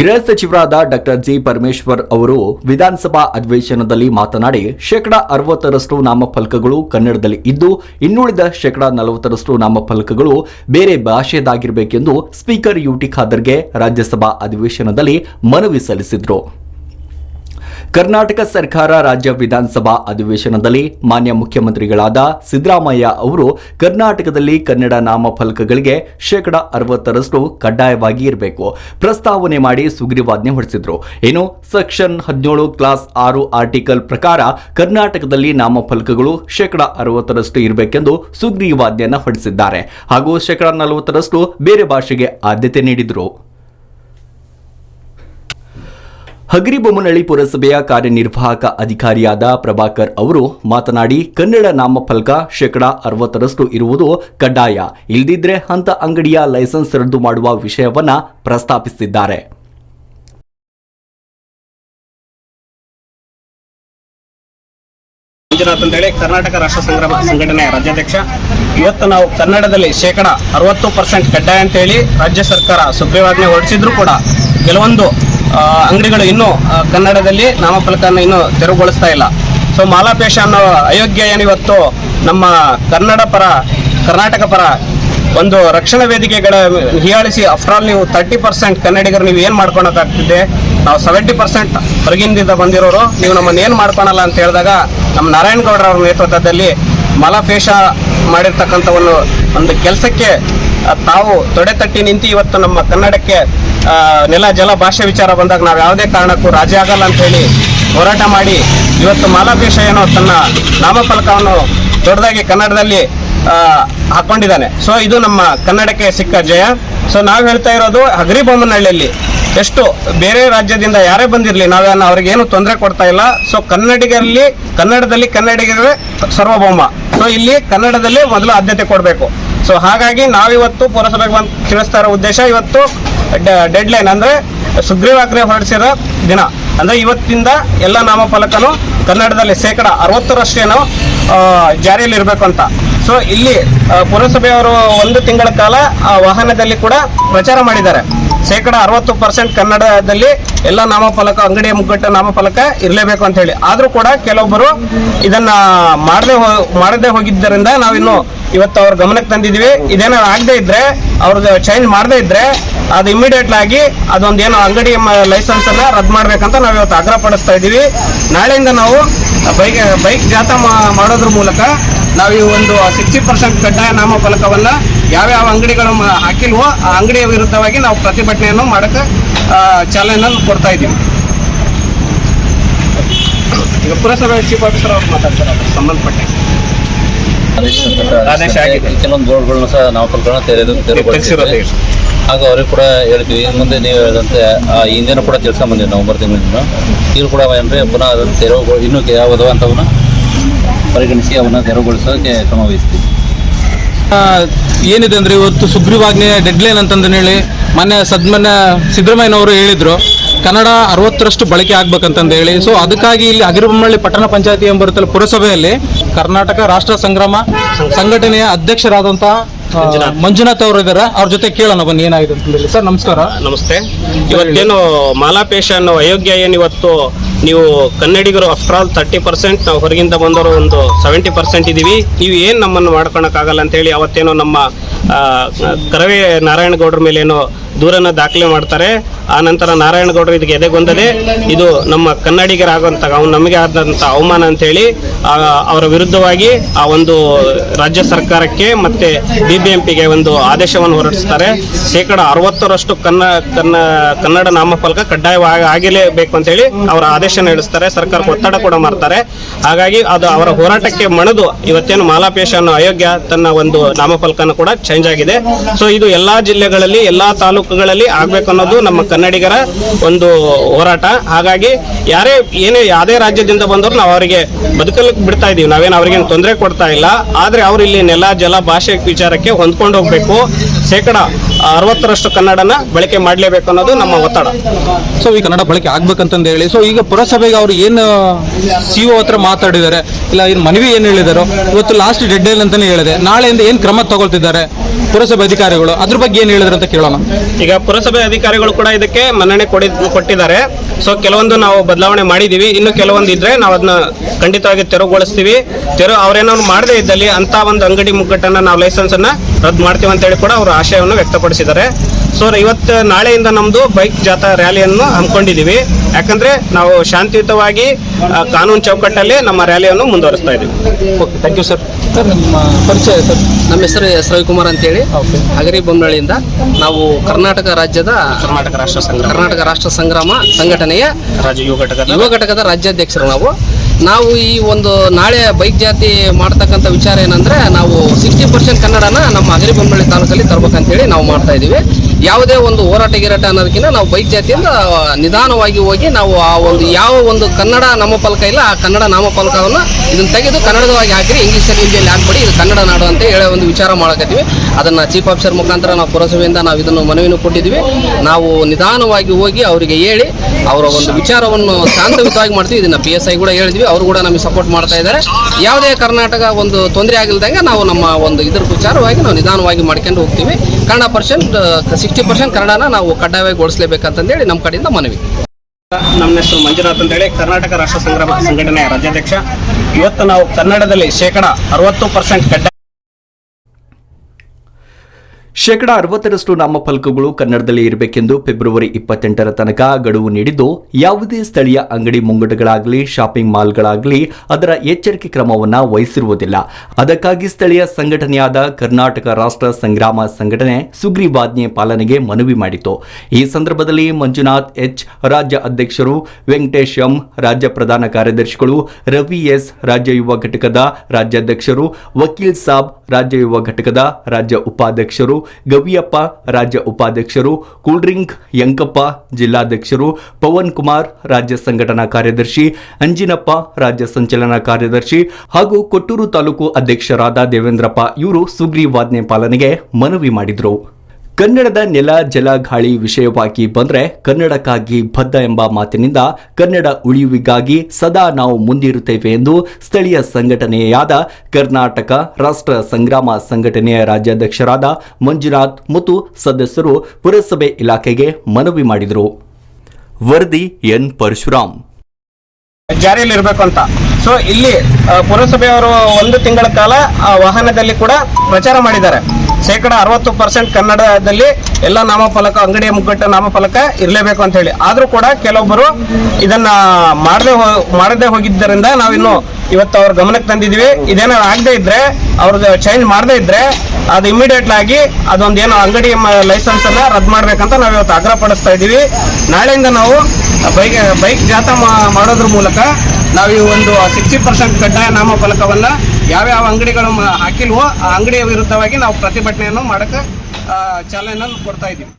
ಗೃಹ ಸಚಿವರಾದ doctor G Parameshwar ಅವರು ವಿಧಾನಸಭಾ ಅಧಿವೇಶನದಲ್ಲಿ ಮಾತನಾಡಿ, ಶೇಕಡಾ ಅರವತ್ತರಷ್ಟು ನಾಮಫಲಕಗಳು ಕನ್ನಡದಲ್ಲಿ ಇದ್ದು, ಇನ್ನುಳಿದ ಶೇಕಡಾ ನಲವತ್ತರಷ್ಟು ನಾಮಫಲಕಗಳು ಬೇರೆ ಭಾಷೆಯದಾಗಿರಬೇಕೆಂದು ಸ್ಪೀಕರ್ ಯುಟಿ ಖಾದರ್ಗೆ ರಾಜ್ಯಸಭಾ ಅಧಿವೇಶನದಲ್ಲಿ ಮನವಿ ಸಲ್ಲಿಸಿದರು. ಕರ್ನಾಟಕ ಸರ್ಕಾರ ರಾಜ್ಯ ವಿಧಾನಸಭಾ ಅಧಿವೇಶನದಲ್ಲಿ ಮಾನ್ಯ ಮುಖ್ಯಮಂತ್ರಿಗಳಾದ ಸಿದ್ದರಾಮಯ್ಯ ಅವರು ಕರ್ನಾಟಕದಲ್ಲಿ ಕನ್ನಡ ನಾಮಫಲಕಗಳಿಗೆ ಶೇಕಡ ಅರವತ್ತರಷ್ಟು ಕಡ್ಡಾಯವಾಗಿ ಇರಬೇಕು. ಪ್ರಸ್ತಾವನೆ ಮಾಡಿ ಸುಗ್ರೀವಾಜ್ಞೆ ಹೊರಡಿಸಿದ್ರು. ಇನ್ನು ಸೆಕ್ಷನ್ ಹದಿನೇಳು ಕ್ಲಾಸ್ ಆರು ಆರ್ಟಿಕಲ್ ಪ್ರಕಾರ ಕರ್ನಾಟಕದಲ್ಲಿ ನಾಮಫಲಕಗಳು ಶೇಕಡ ಅರವತ್ತರಷ್ಟು ಇರಬೇಕೆಂದು ಸುಗ್ರೀವಾಜ್ಞೆಯನ್ನು ಹೊರಡಿಸಿದ್ದಾರೆ. ಹಾಗೂ ಶೇಕಡ ನಲವತ್ತರಷ್ಟು ಬೇರೆ ಭಾಷೆಗೆ ಆದ್ಯತೆ ನೀಡಿದರು. ಹಗರಿಬೊಮ್ಮನಹಳ್ಳಿ ಪುರಸಭೆಯ ಕಾರ್ಯನಿರ್ವಾಹಕ ಅಧಿಕಾರಿಯಾದ ಪ್ರಭಾಕರ್ ಅವರು ಮಾತನಾಡಿ, ಕನ್ನಡ ನಾಮಫಲಕ ಶೇಕಡಾ ಅರವತ್ತರಷ್ಟು ಇರುವುದು ಕಡ್ಡಾಯ. ಇಲ್ದಿದ್ರೆ ಅಂತ ಅಂಗಡಿಯ ಲೈಸೆನ್ಸ್ ರದ್ದು ಮಾಡುವ ವಿಷಯವನ್ನ ಪ್ರಸ್ತಾಪಿಸಿದ್ದಾರೆ. ಮಂಜುನಾಥ್ ಅಂತೇಳಿ ಕರ್ನಾಟಕ ರಾಷ್ಟ್ರ ಸಂಗ್ರಾಮ ಸಂಘಟನೆಯ ರಾಜ್ಯಾಧ್ಯಕ್ಷ. ಇವತ್ತು ನಾವು ಕನ್ನಡದಲ್ಲಿ ಶೇಕಡ ಅರವತ್ತು ಪರ್ಸೆಂಟ್ ಕಡ್ಡಾಯ ಅಂತ ಹೇಳಿ ರಾಜ್ಯ ಸರ್ಕಾರ ಸುಗ್ರೀವಾಜ್ಞೆ ಹೊರಡಿಸಿದ್ರು ಕೂಡ ಕೆಲವೊಂದು ಅಂಗಡಿಗಳು ಇನ್ನೂ ಕನ್ನಡದಲ್ಲಿ ನಾಮಫಲಕವನ್ನು ಇನ್ನೂ ತೆರವುಗೊಳಿಸ್ತಾ ಇಲ್ಲ. ಸೊ ಮಾಲಾಪೇಶ ಅನ್ನೋ ಅಯೋಗ್ಯ ಏನಿವತ್ತು, ನಮ್ಮ ಕನ್ನಡ ಪರ, ಕರ್ನಾಟಕ ಪರ, ಒಂದು ರಕ್ಷಣಾ ವೇದಿಕೆಗಳ ಹೀಯಾಳಿಸಿ ಆಫ್ಟರ್ ಆಲ್ ನೀವು ತರ್ಟಿ ಪರ್ಸೆಂಟ್ ಕನ್ನಡಿಗರು, ನೀವು ಏನು ಮಾಡ್ಕೊಳಕ್ಕಾಗ್ತಿದೆ? ನಾವು ಸೆವೆಂಟಿ ಪರ್ಸೆಂಟ್ ಹೊರಗಿನಿಂದ ಬಂದಿರೋರು, ನೀವು ನಮ್ಮನ್ನು ಏನು ಮಾಡ್ಕೊಳಲ್ಲ ಅಂತ ಹೇಳಿದಾಗ, ನಮ್ಮ ನಾರಾಯಣಗೌಡರ ನೇತೃತ್ವದಲ್ಲಿ ಮಲಪೇಶ ಮಾಡಿರ್ತಕ್ಕಂಥ ಒಂದು ಒಂದು ಕೆಲಸಕ್ಕೆ ತಾವು ತೊಡೆ ತಟ್ಟಿ ನಿಂತು ಇವತ್ತು ನಮ್ಮ ಕನ್ನಡಕ್ಕೆ ನೆಲ ಜಲ ಭಾಷೆ ವಿಚಾರ ಬಂದಾಗ ನಾವು ಯಾವುದೇ ಕಾರಣಕ್ಕೂ ರಾಜಿ ಆಗಲ್ಲ ಅಂತ ಹೇಳಿ ಹೋರಾಟ ಮಾಡಿ ಇವತ್ತು ಮಾಲಾಪೇಶ ಏನೋ ತನ್ನ ನಾಮಫಲಕವನ್ನು ದೊಡ್ಡದಾಗಿ ಕನ್ನಡದಲ್ಲಿ ಹಾಕೊಂಡಿದ್ದಾನೆ. ಸೊ, ಇದು ನಮ್ಮ ಕನ್ನಡಕ್ಕೆ ಸಿಕ್ಕ ಜಯ. ಸೊ, ನಾವು ಹೇಳ್ತಾ ಇರೋದು ಹಗರಿಬೊಮ್ಮನಹಳ್ಳಿಯಲ್ಲಿ ಎಷ್ಟು ಬೇರೆ ರಾಜ್ಯದಿಂದ ಯಾರೇ ಬಂದಿರಲಿ ನಾವೇನು ಅವ್ರಿಗೇನು ತೊಂದರೆ ಕೊಡ್ತಾ ಇಲ್ಲ. ಸೊ, ಕನ್ನಡಿಗರಲ್ಲಿ, ಕನ್ನಡದಲ್ಲಿ ಕನ್ನಡಿಗರೇ ಸರ್ವಭೌಮ. ಸೊ ಇಲ್ಲಿ ಕನ್ನಡದಲ್ಲಿ ಮೊದಲು ಆದ್ಯತೆ ಕೊಡಬೇಕು. ಸೊ ಹಾಗಾಗಿ ನಾವಿವತ್ತು ಪುರಸಭೆಗೆ ಬಂದು ತಿಳಿಸ್ತಾ ಇರೋ ಉದ್ದೇಶ ಇವತ್ತು ಡೆಡ್ ಲೈನ್ ಅಂದರೆ ಸುಗ್ರೀವಾಜ್ಞೆ ಹೊರಡಿಸಿರೋ ದಿನ. ಅಂದರೆ ಇವತ್ತಿಂದ ಎಲ್ಲ ನಾಮಫಲಕನು ಕನ್ನಡದಲ್ಲಿ ಶೇಕಡ ಅರವತ್ತರಷ್ಟೇನು ಜಾರಿಯಲ್ಲಿ ಇರಬೇಕು ಅಂತ. ಸೊ ಇಲ್ಲಿ ಪುರಸಭೆಯವರು ಒಂದು ತಿಂಗಳ ಕಾಲ ಆ ವಾಹನದಲ್ಲಿ ಕೂಡ ಪ್ರಚಾರ ಮಾಡಿದ್ದಾರೆ. ಶೇಕಡ ಅರವತ್ತು ಪರ್ಸೆಂಟ್ ಕನ್ನಡದಲ್ಲಿ ಎಲ್ಲ ನಾಮಫಲಕ, ಅಂಗಡಿಯ ಮುಗ್ಗಟ್ಟ ನಾಮಫಲಕ ಇರಲೇಬೇಕು ಅಂತ ಹೇಳಿ. ಆದರೂ ಕೂಡ ಕೆಲವೊಬ್ಬರು ಇದನ್ನ ಮಾಡದೆ ಮಾಡದೆ ಹೋಗಿದ್ದರಿಂದ ನಾವಿನ್ನು ಇವತ್ತು ಅವ್ರ ಗಮನಕ್ಕೆ ತಂದಿದ್ವಿ ಇದೇನಾದ್ರು ಆಗದೆ ಇದ್ರೆ, ಅವ್ರದ್ದು ಚೇಂಜ್ ಮಾಡದೇ ಇದ್ರೆ, ಅದು ಇಮಿಡಿಯೇಟ್ ಆಗಿ ಅದೊಂದು ಏನೋ ಅಂಗಡಿ ಲೈಸೆನ್ಸ್ ಅನ್ನ ರದ್ದು ಮಾಡ್ಬೇಕಂತ ನಾವು ಇವತ್ತು ಆಗ್ರಹ ಪಡಿಸ್ತಾ ಇದ್ದೀವಿ. ನಾಳೆಯಿಂದ ನಾವು ಬೈಕ್ ಬೈಕ್ ಜಾಥಾ ಮಾಡೋದ್ರ ಮೂಲಕ ನಾವು ಈ ಒಂದು ಸಿಕ್ಸ್ಟಿ ಪರ್ಸೆಂಟ್ ಕಡ್ಡಾಯ ನಾಮಫಲಕವನ್ನ ಯಾವ್ಯಾವ ಅಂಗಡಿಗಳು ಹಾಕಿಲ್ವೋ ಆ ಅಂಗಡಿಯ ವಿರುದ್ಧವಾಗಿ ನಾವು ಪ್ರತಿಭಟನೆಯನ್ನು ಮಾಡಕ್ಕೆ ಚಾಲನೆ ಚಾಲನೆಯನ್ನು ಕೊಡ್ತಾ ಇದ್ದೀವಿ ಈಗ ಪುರಸಭೆ ಚೀಫ್ ಆಫೀಸರ್ ಅವ್ರು ಮಾತಾಡ್ತಾರೆ ಸಂಬಂಧಪಟ್ಟೆ ಸಂಬಂಧಪಟ್ಟ ಆದೇಶ ಆಗಿದೆ. ಕೆಲವೊಂದು ಬೋರ್ಡ್ಗಳನ್ನ ಸಹ ನಾವು ಕಲ್ಕೊಂಡು ತೆರೆದು. ಹಾಗೂ ಅವ್ರಿಗೆ ಕೂಡ ಹೇಳ್ತೀವಿ ಇನ್ನು ಮುಂದೆ ನೀವು ಹೇಳಿದಂತೆ ಆ ಹಿಂದಿನ ಕೂಡ ತಿಳ್ಸ್ಕೊಂಡ್ ಬಂದಿವಿ ನವಂಬರ್ ತಿಂಗಳಿಂದ ಈಗ ಕೂಡ ಏನ್ರಿ ಪುನಃ ಅದನ್ನು ತೆರವು ಇನ್ನೂ ಯಾವುದವ ಅಂತವನ್ನ ಪರಿಗಣಿಸಿ ಅವನ್ನ ತೆರವುಗೊಳಿಸೋಕೆ ಕ್ರಮ ವಹಿಸ್ತೀವಿ ಆ, ಏನಿದೆ ಅಂದರೆ ಇವತ್ತು ಸುಗ್ರೀವಾಜ್ಞೆ ಡೆಡ್ಲೈನ್ ಅಂತಂದು ಹೇಳಿ ಮೊನ್ನೆ ಸದ್ಮನ್ಯ ಸಿದ್ದರಾಮಯ್ಯನವರು ಹೇಳಿದರು ಕನ್ನಡ ಅರವತ್ತರಷ್ಟು ಬಳಕೆ ಆಗ್ಬೇಕಂತಂದು ಹೇಳಿ. ಸೊ ಅದಕ್ಕಾಗಿ ಇಲ್ಲಿ ಅಗಿರಬೊಮ್ಮಳ್ಳಿ ಪಟ್ಟಣ ಪಂಚಾಯತಿ ಎಂಬರುತ್ತಲ್ಲ ಪುರಸಭೆಯಲ್ಲಿ ಕರ್ನಾಟಕ ರಾಷ್ಟ್ರ ಸಂಗ್ರಾಮ ಸಂಘಟನೆಯ ಅಧ್ಯಕ್ಷರಾದಂಥ ಆ, ಮಂಜುನಾಥ್. ಅವರು ಇದ್ದಾರೆ ಅವ್ರ ಜೊತೆ ಕೇಳೋಣ ಬನ್ನಿ ಏನಾಗಿದೆ ಅಂತ ಹೇಳಿ. ಸರ್ ನಮಸ್ಕಾರ. ನಮಸ್ತೆ. ಇವತ್ತೇನು ಮಾಲಾಪೇಶ ಅನ್ನೋ ಅಯೋಗ್ಯ ಏನು ಇವತ್ತು ನೀವು ಕನ್ನಡಿಗರು ಆಫ್ಟರ್ ಆಲ್ ತರ್ಟಿ ಪರ್ಸೆಂಟ್ ನಾವು ಹೊರಗಿಂದ ಬಂದವರು ಒಂದು ಸೆವೆಂಟಿ ಪರ್ಸೆಂಟ್ ಇದ್ದೀವಿ ನೀವು ಏನು ನಮ್ಮನ್ನು ಮಾಡ್ಕೊಳಕ್ಕಾಗಲ್ಲ ಅಂತೇಳಿ ಅವತ್ತೇನೋ ನಮ್ಮ ಕರವೇ ನಾರಾಯಣಗೌಡರ ಮೇಲೆ ಏನೋ ದೂರನ್ನ ದಾಖಲೆ ಮಾಡ್ತಾರೆ. ಆ ನಂತರ ನಾರಾಯಣಗೌಡರು ಇದಕ್ಕೆ ಎದೆಗೊಂದದೆ ಇದು ನಮ್ಮ ಕನ್ನಡಿಗರಾಗುವಂಥ ಅವ್ನು ನಮಗೆ ಆದಂಥ ಅವಮಾನ ಅಂತೇಳಿ ಅವರ ವಿರುದ್ಧವಾಗಿ ಆ ಒಂದು ರಾಜ್ಯ ಸರ್ಕಾರಕ್ಕೆ ಮತ್ತು ಬಿ ಬಿ ಎಂ ಪಿಗೆ ಒಂದು ಆದೇಶವನ್ನು ಹೊರಡಿಸ್ತಾರೆ. ಶೇಕಡ ಅರವತ್ತರಷ್ಟು ಕನ್ನ ಕನ್ನ, ಕನ್ನಡ ನಾಮಫಲಕ ಕಡ್ಡಾಯವಾಗಿ ಆಗಿಲೇಬೇಕು ಅಂತೇಳಿ ಅವರ ಆದೇಶ ನಡೆಸ್ತಾರೆ ಸರ್ಕಾರಕ್ಕೆ ಒತ್ತಡ ಕೂಡ ಮಾಡ್ತಾರೆ. ಹಾಗಾಗಿ ಅದು ಅವರ ಹೋರಾಟಕ್ಕೆ ಮಣಿದು. ಇವತ್ತೇನು ಮಾಲಾಪೇಶ ಅನ್ನೋ ಅಯೋಗ್ಯ ತನ್ನ ಒಂದು ನಾಮಫಲಕನ ಕೂಡ ಚೇಂಜ್ ಆಗಿದೆ. ಸೊ ಇದು ಎಲ್ಲಾ ಜಿಲ್ಲೆಗಳಲ್ಲಿ, ಎಲ್ಲಾ ತಾಲೂಕುಗಳಲ್ಲಿ ಆಗ್ಬೇಕು ಅನ್ನೋದು ನಮ್ಮ ಕನ್ನಡಿಗರ ಒಂದು ಹೋರಾಟ. ಹಾಗಾಗಿ ಯಾರೇ ಏನೇ ಯಾವುದೇ ರಾಜ್ಯದಿಂದ ಬಂದವರು ನಾವು ಅವರಿಗೆ ಬದುಕಲಿಕ್ಕೆ ಬಿಡ್ತಾ ಇದೀವಿ ನಾವೇನು ಅವ್ರಿಗೇನು ತೊಂದರೆ ಕೊಡ್ತಾ ಇಲ್ಲ. ಆದರೆ ಅವ್ರು ಇಲ್ಲಿ ನೆಲ, ಜಲ, ಭಾಷೆ ವಿಚಾರಕ್ಕೆ ಹೊಂದ್ಕೊಂಡು ಹೋಗ್ಬೇಕು. ಶೇಕಡ ಅರವತ್ತರಷ್ಟು ಕನ್ನಡನ ಬಳಕೆ ಮಾಡಲೇಬೇಕು ಅನ್ನೋದು ನಮ್ಮ ಒತ್ತಡ. ಸೊ ಈ ಕನ್ನಡ ಬಳಕೆ ಆಗ್ಬೇಕಂತಂದು ಹೇಳಿ ಸೊ ಈಗ ಪುರಸಭೆಗೆ ಅವರು ಏನು ಸಿ ಒ ಹತ್ರ ಮಾತಾಡಿದ್ದಾರೆ ಇಲ್ಲ ಏನು ಮನವಿ ಏನು ಹೇಳಿದಾರೋ ಇವತ್ತು ಲಾಸ್ಟ್ ಡೆಡ್ ಲೈನ್ ಅಂತಲೇ ಹೇಳಿದೆ. ನಾಳೆಯಿಂದ ಏನು ಕ್ರಮ ತಗೊಳ್ತಿದ್ದಾರೆ ಪುರಸಭೆ ಅಧಿಕಾರಿಗಳು? ಅದ್ರ ಬಗ್ಗೆ ಏನು ಹೇಳಿದ್ರು ಅಂತ ಕೇಳೋಣ. ಈಗ ಪುರಸಭೆ ಅಧಿಕಾರಿಗಳು ಕೂಡ ಇದಕ್ಕೆ ಮನ್ನಣೆ ಕೊಡಿ ಕೊಟ್ಟಿದ್ದಾರೆ. ಸೊ ಕೆಲವೊಂದು ನಾವು ಬದಲಾವಣೆ ಮಾಡಿದೀವಿ. ಇನ್ನು ಕೆಲವೊಂದು ಇದ್ರೆ ನಾವು ಅದನ್ನ ಖಂಡಿತವಾಗಿ ತೆರವುಗೊಳಿಸ್ತೀವಿ. ತೆರವು ಅವ್ರೇನಾದ್ರು ಮಾಡದೇ ಇದ್ದಲ್ಲಿ ಅಂತ ಒಂದು ಅಂಗಡಿ ಮುಗ್ಗಟ್ಟನ್ನು ನಾವು ಲೈಸೆನ್ಸ್ ಅನ್ನ ರದ್ದು ಮಾಡ್ತೀವಿ ಅಂತ ಹೇಳಿ ಕೂಡ ಅವರು ಆಶಯವನ್ನು ವ್ಯಕ್ತಪಡಿಸಿದ್ದಾರೆ ಸೊ ಇವತ್ತು ನಾಳೆಯಿಂದ ನಮ್ದು ಬೈಕ್ ಜಾಥಾ ರ್ಯಾಲಿಯನ್ನು ಹಮ್ಮಿಕೊಂಡಿದ್ದೀವಿ. ಯಾಕಂದ್ರೆ ನಾವು ಶಾಂತಿಯುತವಾಗಿ ಕಾನೂನು ಚೌಕಟ್ಟಲ್ಲಿ ನಮ್ಮ ರ್ಯಾಲಿಯನ್ನು ಮುಂದುವರಿಸ್ತಾ ಇದ್ದೀವಿ. Okay thank you sir sir ನಮ್ಮ ಪರಿಚಯ ಸರ್ ನಮ್ಮ ಹೆಸರು ಎಸ್. ರವಿಕುಮಾರ್ ಅಂತೇಳಿ. ಹಗರಿ ಬೊಮ್ಮನಹಳ್ಳಿಯಿಂದ ನಾವು ಕರ್ನಾಟಕ ರಾಜ್ಯದ ಕರ್ನಾಟಕ ರಾಷ್ಟ್ರ ಸಂಘ ಕರ್ನಾಟಕ ರಾಷ್ಟ್ರ ಸಂಗ್ರಾಮ ಸಂಘಟನೆಯ ರಾಜ್ಯ ಯುವ ಘಟಕದ ಯುವ ಘಟಕದ ರಾಜ್ಯಾಧ್ಯಕ್ಷರು ನಾವು. ನಾವು ಈ ಒಂದು ನಾಳೆ ಬೈಕ್ ಜಾತಿ ಮಾಡ್ತಕ್ಕಂಥ ವಿಚಾರ ಏನಂದ್ರೆ ನಾವು ಸಿಕ್ಸ್ಟಿ ಪರ್ಸೆಂಟ್ ಕನ್ನಡನ ನಮ್ಮ ಅಗರಿಬೊಮ್ಮಳ್ಳಿ ತಾಲೂಕಲ್ಲಿ ತಾಲೂಕಲ್ಲಿ ತರ್ಬೇಕಂತೇಳಿ ನಾವು ಮಾಡ್ತಾ ಇದೀವಿ ಯಾವುದೇ ಒಂದು ಹೋರಾಟ ಗಿರಾಟ ಅನ್ನೋದಕ್ಕಿಂತ ನಾವು ಬೈಕ್ ಜಾತಿಯಿಂದ ನಿಧಾನವಾಗಿ ಹೋಗಿ ನಾವು ಆ ಒಂದು ಯಾವ ಒಂದು ಕನ್ನಡ ನಾಮಫಲಕ ಇಲ್ಲ, ಆ ಕನ್ನಡ ನಾಮಫಲಕವನ್ನು ಇದನ್ನ ತೆಗೆದು ಕನ್ನಡದವಾಗಿ ಹಾಕಿರಿ ಇಂಗ್ಲೀಷಲ್ಲಿ ಹಿಂದಿಯಲ್ಲಿ ಹಾಕ್ಬಿಡಿ, ಇದು ಕನ್ನಡ ನಾಡು ಅಂತ ಹೇಳಿ ಒಂದು ವಿಚಾರ ಮಾಡಕತ್ತೀವಿ. ಅದನ್ನ ಚೀಫ್ ಆಫೀಸರ್ ಮುಖಾಂತರ ನಾವು ಪುರಸಭೆಯಿಂದ ನಾವು ಇದನ್ನು ಮನವಿನೂ ಕೊಟ್ಟಿದ್ವಿ ನಾವು ನಿಧಾನವಾಗಿ ಹೋಗಿ ಅವರಿಗೆ ಹೇಳಿ ಅವರ ಒಂದು ವಿಚಾರವನ್ನು ಶಾಂತಯುತವಾಗಿ ಮಾಡ್ತೀವಿ. ಇದನ್ನು ಪಿ ಎಸ್ ಐ ಕೂಡ ಹೇಳಿದ್ವಿ. ಅವರು ಕೂಡ ನಮಗೆ ಸಪೋರ್ಟ್ ಮಾಡ್ತಾ ಇದ್ದಾರೆ. ಯಾವುದೇ ಕರ್ನಾಟಕ ಒಂದು ತೊಂದರೆ ಆಗಿಲ್ದಂಗೆ ನಾವು ನಮ್ಮ ಒಂದು ಇದ್ರ ವಿಚಾರವಾಗಿ ನಾವು ನಿಧಾನವಾಗಿ ಮಾಡ್ಕೊಂಡು ಹೋಗ್ತೀವಿ. ಕನ್ನಡ ಪರ್ಸೆಂಟ್ ಸಿಕ್ಸ್ಟಿ ಪರ್ಸೆಂಟ್ ಕನ್ನಡನ ನಾವು ಕಡ್ಡಾಯವಾಗಿ ಹೇಳಿ ನಮ್ಮ ಕಡೆಯಿಂದ ಮನವಿ. ನಮ್ಮ ಹೆಸರು ಮಂಜುನಾಥ್ ಅಂತೇಳಿ. ಕರ್ನಾಟಕ ರಾಷ್ಟ್ರ ಸಂಗ್ರಾಮ ಸಂಘಟನೆಯ ರಾಜ್ಯಾಧ್ಯಕ್ಷ. ಇವತ್ತು ನಾವು ಕನ್ನಡದಲ್ಲಿ ಶೇಕಡ ಅರವತ್ತು ಪರ್ಸೆಂಟ್ ಕಡ್ಡಾಯ ಶೇಕಡ ಅರವತ್ತರಷ್ಟು ನಾಮಫಲಕಗಳು ಕನ್ನಡದಲ್ಲಿ ಇರಬೇಕೆಂದು ಫೆಬ್ರವರಿ ಇಪ್ಪತ್ತೆಂಟರ ತನಕ ಗಡುವು ನೀಡಿದ್ದು, ಯಾವುದೇ ಸ್ಥಳೀಯ ಅಂಗಡಿ ಮುಂಗಡಗಳಾಗಲಿ ಶಾಪಿಂಗ್ ಮಾಲ್ಗಳಾಗಲಿ ಅದರ ಎಚ್ಚರಿಕೆ ಕ್ರಮವನ್ನು ವಹಿಸಿರುವುದಿಲ್ಲ. ಅದಕ್ಕಾಗಿ ಸ್ಥಳೀಯ ಸಂಘಟನೆಯಾದ ಕರ್ನಾಟಕ ರಾಷ್ಟ್ರ ಸಂಗ್ರಾಮ ಸಂಘಟನೆ ಸುಗ್ರೀವಾಜ್ಞೆ ಪಾಲನೆಗೆ ಮನವಿ ಮಾಡಿತು ಈ ಸಂದರ್ಭದಲ್ಲಿ ಮಂಜುನಾಥ್ ಎಚ್ ರಾಜ್ಯ ಅಧ್ಯಕ್ಷರು, ವೆಂಕಟೇಶ್ ಎಂ ರಾಜ್ಯ ಪ್ರಧಾನ ಕಾರ್ಯದರ್ಶಿಗಳು, ರವಿ ಎಸ್ ರಾಜ್ಯ ಯುವ ಘಟಕದ ರಾಜ್ಯಾಧ್ಯಕ್ಷರು, ವಕೀಲ್ ಸಾಬ್ ರಾಜ್ಯ ಯುವ ಘಟಕದ ರಾಜ್ಯ ಉಪಾಧ್ಯಕ್ಷರು ಗವಿಯಪ್ಪ, ರಾಜ್ಯ ಉಪಾಧ್ಯಕ್ಷರು, ಕೂಲ್ಡ್ರಿಂಕ್, ಯಂಕಪ್ಪ, ಜಿಲ್ಲಾಧ್ಯಕ್ಷರು, ಪವನ್ ಕುಮಾರ್, ರಾಜ್ಯ ಸಂಘಟನಾ ಕಾರ್ಯದರ್ಶಿ, ಅಂಜಿನಪ್ಪ, ರಾಜ್ಯ ಸಂಚಲನ ಕಾರ್ಯದರ್ಶಿ ಹಾಗೂ ಕೊಟ್ಟೂರು ತಾಲೂಕು ಅಧ್ಯಕ್ಷರಾದ ದೇವೇಂದ್ರಪ್ಪ ಇವರು ಸುಗ್ರೀವಾಜ್ಞೆ ಪಾಲನೆಗೆ ಮನವಿ ಮಾಡಿದರು. ಕನ್ನಡದ ನೆಲ, ಜಲ, ಗಾಳಿ ವಿಷಯವಾಗಿ ಬಂದ್ರೆ ಕನ್ನಡಕ್ಕಾಗಿ ಬದ್ಧ ಎಂಬ ಮಾತಿನಿಂದ ಕನ್ನಡ ಉಳಿವಿಗಾಗಿ ಸದಾ ನಾವು ಮುಂದಿರುತ್ತೇವೆ ಎಂದು ಸ್ಥಳೀಯ ಸಂಘಟನೆಯಾದ ಕರ್ನಾಟಕ ರಾಷ್ಟ್ರ ಸಂಗ್ರಾಮ ಸಂಘಟನೆಯ ರಾಜ್ಯಾಧ್ಯಕ್ಷರಾದ ಮಂಜುನಾಥ್ ಮತ್ತು ಸದಸ್ಯರು ಪುರಸಭೆ ಇಲಾಖೆಗೆ ಮನವಿ ಮಾಡಿದರು. ವರದಿ ಎನ್. ಪರಶುರಾಮ್. ಜಾರಿಯಲ್ಲಿರಬೇಕು ಅಂತ. ಸೊ ಇಲ್ಲಿ ಪುರಸಭೆಯವರು ಒಂದು ತಿಂಗಳ ಕಾಲ ವಾಹನದಲ್ಲಿ ಕೂಡ ಪ್ರಚಾರ ಮಾಡಿದ್ದಾರೆ. ಶೇಕಡ ಅರವತ್ತು ಪರ್ಸೆಂಟ್ ಕನ್ನಡದಲ್ಲಿ ಎಲ್ಲ ನಾಮಫಲಕ, ಅಂಗಡಿಯ ಮುಗ್ಗಟ್ಟ ನಾಮಫಲಕ ಇರಲೇಬೇಕು ಅಂತ ಹೇಳಿ. ಆದರೂ ಕೂಡ ಕೆಲವೊಬ್ಬರು ಇದನ್ನ ಮಾಡದೆ ಮಾಡದೆ ಹೋಗಿದ್ದರಿಂದ ನಾವಿನ್ನು ಇವತ್ತು ಅವ್ರ ಗಮನಕ್ಕೆ ತಂದಿದ್ದೀವಿ. ಇದೇನಾದ್ರು ಆಗದೆ ಇದ್ರೆ, ಅವ್ರದ್ದು ಚೇಂಜ್ ಮಾಡದೇ ಇದ್ರೆ ಅದು ಇಮಿಡಿಯೇಟ್ ಆಗಿ ಅದೊಂದು ಏನೋ ಅಂಗಡಿ ಲೈಸೆನ್ಸ್ ಅನ್ನ ರದ್ದು ಮಾಡ್ಬೇಕಂತ ನಾವು ಇವತ್ತು ಆಗ್ರಹ ಪಡಿಸ್ತಾ ಇದ್ದೀವಿ. ನಾಳೆಯಿಂದ ನಾವು ಬೈಕ್ ಬೈಕ್ ಜಾಥಾ ಮಾಡೋದ್ರ ಮೂಲಕ ನಾವು ಈ ಒಂದು ಸಿಕ್ಸ್ಟಿ ಪರ್ಸೆಂಟ್ ಕಡ್ಡಾಯ ನಾಮಫಲಕವನ್ನ ಯಾವ್ಯಾವ ಅಂಗಡಿಗಳು ಹಾಕಿಲ್ವೋ ಆ ಅಂಗಡಿಯ ವಿರುದ್ಧವಾಗಿ ನಾವು ಪ್ರತಿಭಟನೆಯನ್ನು ಮಾಡೋಕ್ಕೆ ಚಾಲನೆಯನ್ನು ಕೊಡ್ತಾ ಇದ್ದೀವಿ.